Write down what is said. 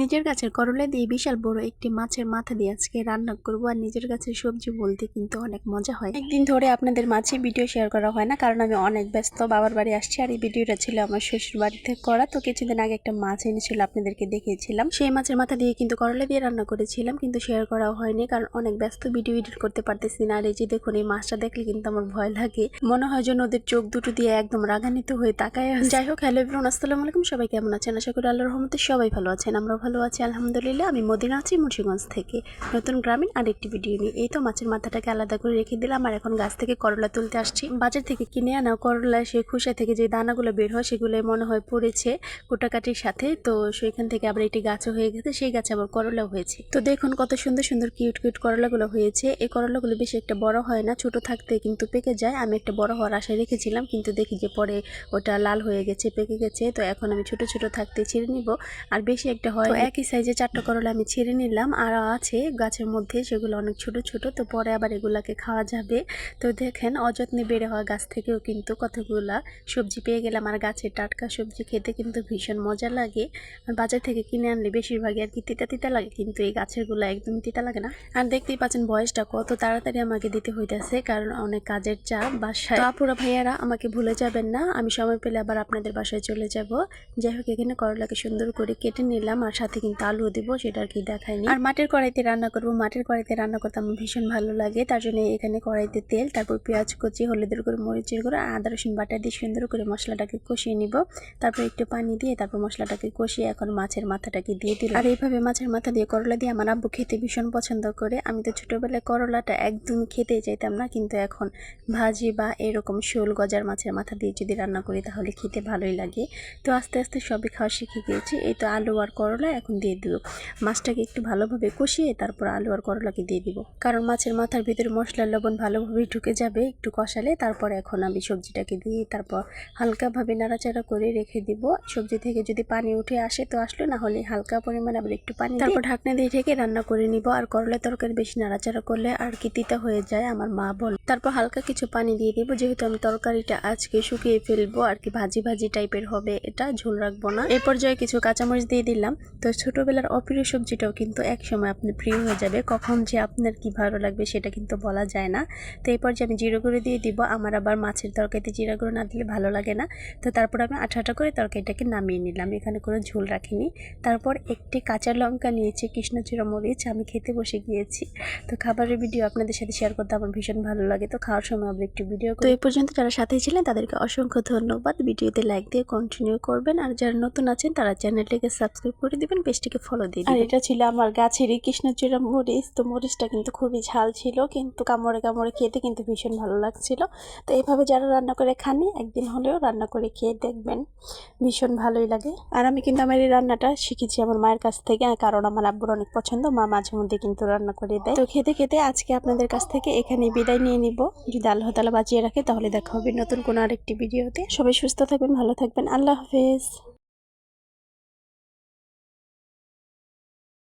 নিজের গাছের করলা দিয়ে বিশাল বড় একটি মাছের মাথা দিয়ে আজকে রান্না করব আর নিজের গাছের সবজি বলতে কিন্তু অনেক মজা হয়। একদিন ধরে আপনাদের মাঝে ভিডিও শেয়ার করা হয় না, কারণ আমি অনেক ব্যস্ত, বাবার বাড়ি আসছি আর এই ভিডিওটা ছিল আমার শ্বশুর বাড়িতে করা। তো কিছুদিন আগে একটা মাছ এনেছিল, আপনাদেরকে দেখিয়েছিলাম। সেই মাছের মাথা দিয়ে কিন্তু করলা দিয়ে রান্না করেছিলাম, কিন্তু শেয়ার করা হয়নি, কারণ অনেক ব্যস্ত, ভিডিও এডিট করতে পারতেছি না। আর এই যে দেখুন, এই মাছটা দেখলে কিন্তু আমার ভয় লাগে। মনে হয় যেন ওদের চোখ দুটো দিয়ে একদম রাগান্বিত হয়ে তাকায় যাই হোক, হ্যালো এভরিওয়ান আসসালামু আলাইকুম, সবাই কেমন আছেন? আশা করি আল্লাহর রহমতে সবাই ভালো আছেন আমরা ভালো আছি, আলহামদুলিল্লাহ। আমি মদিনা আছি, মুন্সিগঞ্জ থেকে। নতুন গ্রামীণ আরেকটি ভিডিও নিয়ে। এই তো মাছের মাথাটাকে আলাদা করে রেখে দিলাম, আর এখন গাছ থেকে করলা তুলতে আসছি। বাজার থেকে কিনে আনা করলা, সে খুশা থেকে যে দানাগুলো বের হয়, সেগুলো মনে হয় পড়েছে কোটাকাটির সাথে। তো সেখান থেকে আবার একটি গাছও হয়ে গেছে, সেই গাছে আবার করলাও হয়েছে। তো দেখুন কত সুন্দর সুন্দর কিউট কিউট করলাগুলো হয়েছে। এই করলাগুলো বেশি একটা বড় হয় না, ছোট থাকতে কিন্তু পেকে যায়। আমি একটা বড় হওয়ার আশায় রেখেছিলাম, কিন্তু দেখি যে পরে ওটা লাল হয়ে গেছে, পেকে গেছে। তো এখন আমি ছোট ছোট থাকতে ছিঁড়ে নিব। আর বেশি একটা হয় তো একই সাইজে চারটা করলা আমি ছিঁড়ে নিলাম। আর আছে গাছের মধ্যে সেগুলো অনেক ছোট ছোট। তো পরে আবার এগুলাকে খাওয়া যাবে। তো দেখেন, অযত্নে বেড়ে হওয়া গাছ থেকেও কিন্তু কতগুলা সবজি পেয়ে গেলাম। আর গাছের টাটকা সবজি খেতে কিন্তু ভীষণ মজা লাগে। আর বাজার থেকে কিনে আনলে বেশিরভাগই আর কি তিতা তিতা লাগে। কিন্তু এই গাছের একদম তিতা লাগে না। আর দেখতেই পাচ্ছেন বয়সটা কত তাড়াতাড়ি আমাকে দিতে হইতেছে। কারণ অনেক কাজের চাপ বাসায়। আপুরা ভাইয়ারা, আমাকে ভুলে যাবেন না। আমি সময় পেলে আবার আপনাদের বাসায় চলে যাব। যাই হোক, এখানে করলাকে সুন্দর করে কেটে নিলাম। আর সাথে কিন্তু আলু দেব, সেটা আর কি দেখায়নি। আর মাটির কড়াইতে রান্না করব। মাটির কড়াইতে রান্না করতে আমার ভীষণ ভালো লাগে। তার জন্য এখানে কড়াইতে তেল, তারপর পেঁয়াজ কুচি, হলুদের গুঁড়ো, মরিচের গুঁড়ো, আর আদা, রসুন বাটা দিয়ে সুন্দর করে মশলাটাকে কষিয়ে নিব। তারপর একটু পানি দিয়ে তারপর মশলাটাকে কষিয়ে এখন মাছের মাথাটাকে দিয়ে দিল আর এইভাবে মাছের মাথা দিয়ে করলা দিয়ে আমার আব্বু খেতে ভীষণ পছন্দ করে। আমি তো ছোটোবেলায় করলাটা একদম খেতে চাইতাম না, কিন্তু এখন ভাজি বা এরকম শোল গজার মাছের মাথা দিয়ে যদি রান্না করি তাহলে খেতে ভালোই লাগে। তো আস্তে আস্তে সবই খাওয়া শিখে গিয়েছি। এই তো আলু আর করলা এখন দিয়ে দিব। মাছটাকে একটু ভালোভাবে কষিয়ে তারপর আলু আর করলাকে দিয়ে দিব। কারণ মাছের মাথার ভিতরে মশলার লবণ ভালোভাবে ঢুকে যাবে, একটু কষালে তারপর এখন আমি সবজিটাকে দিয়ে তারপর হালকাভাবে নাড়াচাড়া করে রেখে দিব। সবজি থেকে যদি পানি উঠে আসে তো আসলো, না হলে হালকা পরিমাণে আবার একটু পানি তারপর ঢাকনা দিয়ে ঢেকে রান্না করে নিব। আর করলা তরকারি বেশি নাড়াচাড়া করলে আর কি তিতা হয়ে যায়, আমার মা বল। তারপর হালকা কিছু পানি দিয়ে দিব। যেহেতু আমি তরকারিটা আজকে শুকিয়ে ফেলব, আর কি ভাজি ভাজি টাইপের হবে এটা, ঝোল রাখব না। এই পর্যায়ে কিছু কাঁচামরিচ দিয়ে দিলাম। তো ছোটোবেলার অপ্রিয় সবজিটাও কিন্তু এক সময় আপনি প্রিয় হয়ে যাবে কখন যে আপনার কি ভালো লাগবে সেটা কিন্তু বলা যায় না। তো এই পর্যায়ে আমি জিরো করে দিয়ে দিব আমার আবার মাছের তরকারিতে জিরা গুঁড়ো না দিলে ভালো লাগে না। তো তারপর আমি আঠা আঠা করে তরকারিটাকে নামিয়ে নিলাম এখানে কোনো ঝোল রাখিনি। তারপর একটি কাঁচা লঙ্কা নিয়েছি কৃষ্ণচূড়া মরিচ আমি খেতে বসে গিয়েছি। তো খাবারের ভিডিও আপনাদের সাথে শেয়ার করতে আমার ভীষণ ভালো লাগে। তো খাওয়ার সময় আবার একটু ভিডিও তো এই পর্যন্ত যারা সাথে ছিলেন তাদেরকে অসংখ্য ধন্যবাদ। ভিডিওতে লাইক দিয়ে কন্টিনিউ করবেন। আর যারা নতুন আছেন তারা চ্যানেলটিকে সাবস্ক্রাইব করে দিবেন। পেজটিকে ফলো দিয়ে আর এটা ছিল আমার গাছেরই কৃষ্ণচূড়া মরিচ। তো মরিচটা কিন্তু খুবই ঝাল ছিল কিন্তু কামড়ে কামড়ে খেতে কিন্তু ভীষণ ভালো লাগছিল। তো এইভাবে যারা রান্না করে খানি একদিন হলেও রান্না করে খেয়ে দেখবেন ভীষণ ভালোই লাগে। আর আমি কিন্তু আমার এই রান্নাটা শিখেছি আমার মায়ের কাছ থেকে আর কারণ আমার আব্বুর অনেক পছন্দ মা মাঝে মধ্যে কিন্তু রান্না করে দেয়। তো খেতে খেতে আজকে আপনাদের কাছ থেকে এখানে বিদায় নিয়ে নিব। যদি আল্লাহ তালা বাঁচিয়ে রাখে তাহলে দেখা হবে নতুন কোনো আরেকটি ভিডিওতে। সবাই সুস্থ থাকবেন ভালো থাকবেন আল্লাহ হাফেজ।